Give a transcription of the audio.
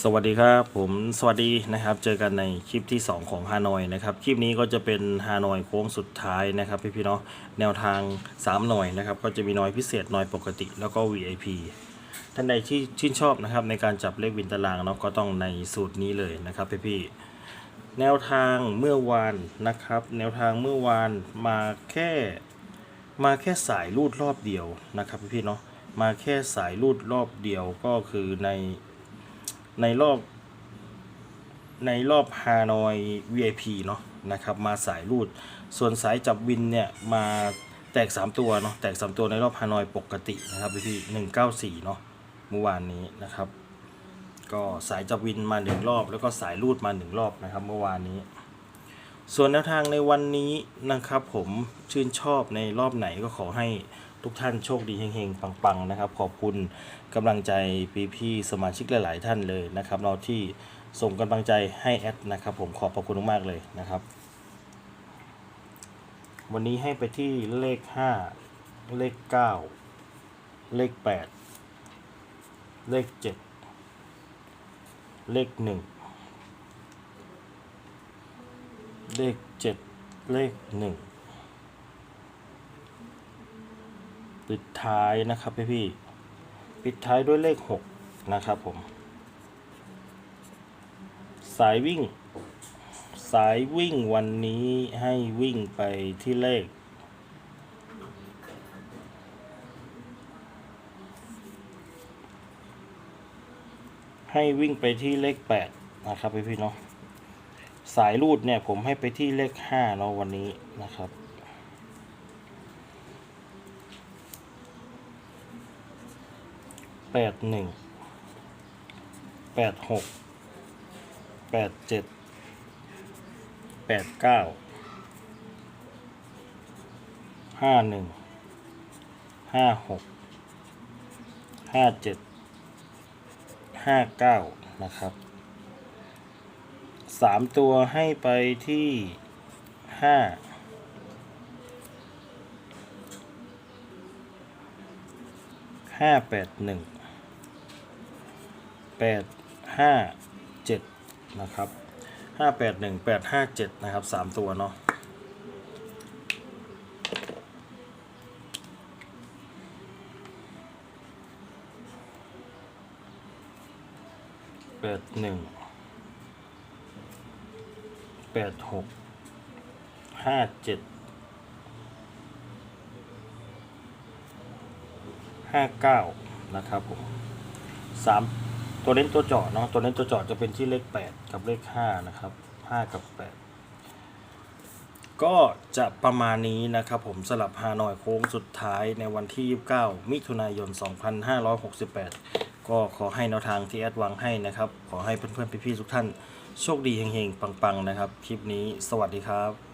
สวัสดีครับผมสวัสดีนะครับ เจอกันในคลิปที่ 2 ของฮานอยนะครับคลิปนี้ก็จะเป็นฮานอยโค้งสุดท้ายนะครับพี่พี่เนาะแนวทาง 3 หน่อยนะครับก็จะมีน้อยพิเศษน้อยปกติแล้วก็ VIP ท่านใดที่ชื่นชอบนะครับในการจับเลขวินตารางเนาะก็ต้องในสูตรนี้เลยนะครับพี่พี่แนวทางเมื่อวานนะครับ แนวทางเมื่อวานมาแค่มาแค่สายรูดรอบเดียวนะครับพี่พี่เนาะมาแค่สายรูดรอบเดียวก็คือใน ในรอบ ในรอบฮานอย VIP เนาะนะครับ มาสายรูด ส่วนสายจับวินเนี่ย มาแตก 3 ตัวเนาะแตก 3 ตัวในรอบฮานอยปกตินะครับพี่หนึ่งเก้าสี่เนาะเมื่อวานนี้นะครับ ก็สายจับวินมาหนึ่งรอบ แล้วก็สายรูดมาหนึ่งรอบนะครับเมื่อวานนี้ ส่วนแนวทางในวันนี้นะครับผมชื่นชอบในรอบไหนก็ขอให้ ทุกท่านโชคดีเฮงๆ ปังๆ นะครับ ขอบคุณกำลังใจพี่ๆสมาชิกหลาย ๆ ท่านเลยนะครับเราที่ส่งกำลังใจให้แอดนะครับผมขอบพระคุณมากเลยนะครับ วันนี้ให้ไปที่เลข 5 เลข 9 เลข 8 เลข 7 เลข 1 เลข 7 เลข 1 ปิดท้ายนะครับพี่พี่ปิดท้ายด้วยเลขหกนะครับผม สายวิ่ง สายวิ่งวันนี้ให้วิ่งไปที่เลข ให้วิ่งไปที่เลขแปดนะครับพี่พี่เนาะสายรูดเนี่ยผมให้ไปที่เลขห้าเนาะวันนี้นะครับ แปดหนึ่งแปดหกแปดเจ็ดแปดเก้าห้าหนึ่งห้าหกห้าเจ็ดห้าเก้านะครับสามตัวให้ไปที่ห้าห้าแปดหนึ่ง ดห้าเจ็ดนะครับห้าแปดหนึ่งแปดห้าเจ็ดนะครับสามตัวเนาะแปดหนึ่งแปดหกห้าเจ็ดห้าเก้านะครับผมสาม ตัวเน้นตัวเจาะเนาะตัวเน้นตัวเจาะจะเป็นที่เลขแปดกับเลขห้านะครับห้ากับแปดก็จะประมาณนี้นะครับผมสลับฮานอยโค้งสุดท้ายในวันที่ 29 มิถุนายน 2568 ก็ขอให้แนวทางที่แอดวางให้นะครับ ขอให้เพื่อนๆพี่ๆทุกท่านโชคดีเฮงๆ ปังๆ นะครับ คลิปนี้สวัสดีครับ